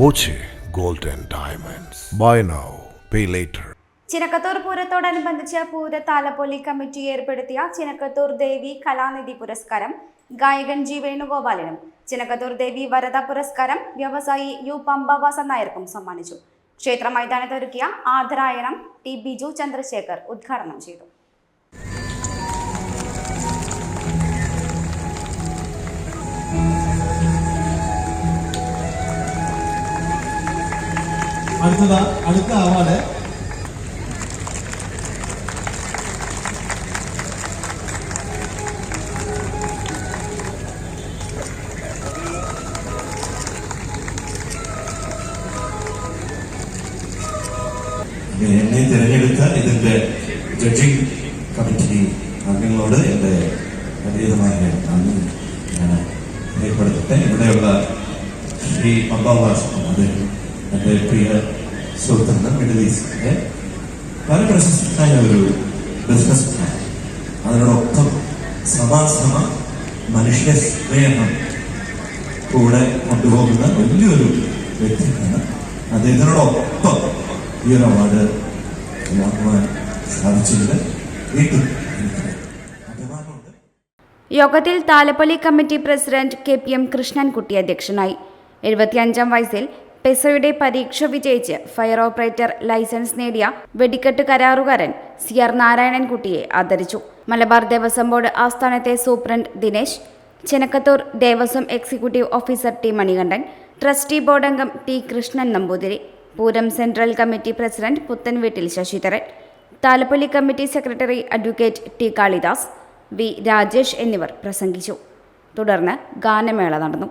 Boche golden diamonds buy now pay later Chinakkathoor പൂരത്തോടനുബന്ധിച്ച് പൂര താലപ്പൊലി committee ഏർപ്പെടുത്തിയ ചിനക്കത്തൂർ ദേവി കലാനിധി പുരസ്കാരം ഗായകൻ ജി വേണുഗോപാലിനും ചിനക്കത്തൂർ ദേവി വരദ പുരസ്കാരം വ്യവസായി യു പമ്പവാസ നായർക്കും സമ്മാനിച്ചു. ക്ഷേത്ര മൈതാനത്ത് ഒരുക്കിയ ആദരായണം ടി ബിജു ചന്ദ്രശേഖർ ഉദ്ഘാടനം ചെയ്തു. അടുത്തതാ അടുത്ത അവാർഡ് എന്നെ തിരഞ്ഞെടുത്ത ഇതിന്റെ ജഡ്ജിംഗ് കമ്മിറ്റി അംഗങ്ങളോട് എന്റെ അതീതമായ നന്ദി ഞാൻ രേഖപ്പെടുത്തട്ടെ ഇവിടെയുള്ള ശ്രീ പമ്പാവാസ് അത് എന്റെ പ്രിയ സുഹൃത്താണ് മിഡിൽ ഈസ്റ്റിന്റെ വളരെ പ്രശസ്തനായ ഒരു ബിസിനസ് മാൻ അതിനോടൊപ്പം സമാസമ മനുഷ്യ സ്നേഹം കൂടെ കൊണ്ടുപോകുന്ന വലിയൊരു വ്യക്തിയാണ്. അദ്ദേഹത്തിനോടൊപ്പം ഈ ഒരു അവാർഡ് വാങ്ങുവാൻ സാധിച്ചതിൽ വീണ്ടും യോഗത്തിൽ Thalappally committee president K P M Krishnankutty അധ്യക്ഷനായി. എഴുപത്തിയഞ്ചാം വയസ്സിൽ പെസോയുടെ പരീക്ഷ വിജയിച്ച് ഫയർ ഓപ്പറേറ്റർ ലൈസൻസ് നേടിയ വെടിക്കെട്ട് കരാറുകാരൻ സി ആർ നാരായണൻകുട്ടിയെ ആദരിച്ചു. Malabar Devaswom board ആസ്ഥാനത്തെ superintendent Dinesh Chenakkathur Devaswom executive officer T Manikandan trustee board അംഗം T Krishnan Namboothiri Pooram central committee president പുത്തൻവീട്ടിൽ Sasidharan Thalappoli committee secretary advocate T Kalidas V Rajesh എന്നിവർ പ്രസംഗിച്ചു. തുടർന്ന് ഗാനമേള നടന്നു.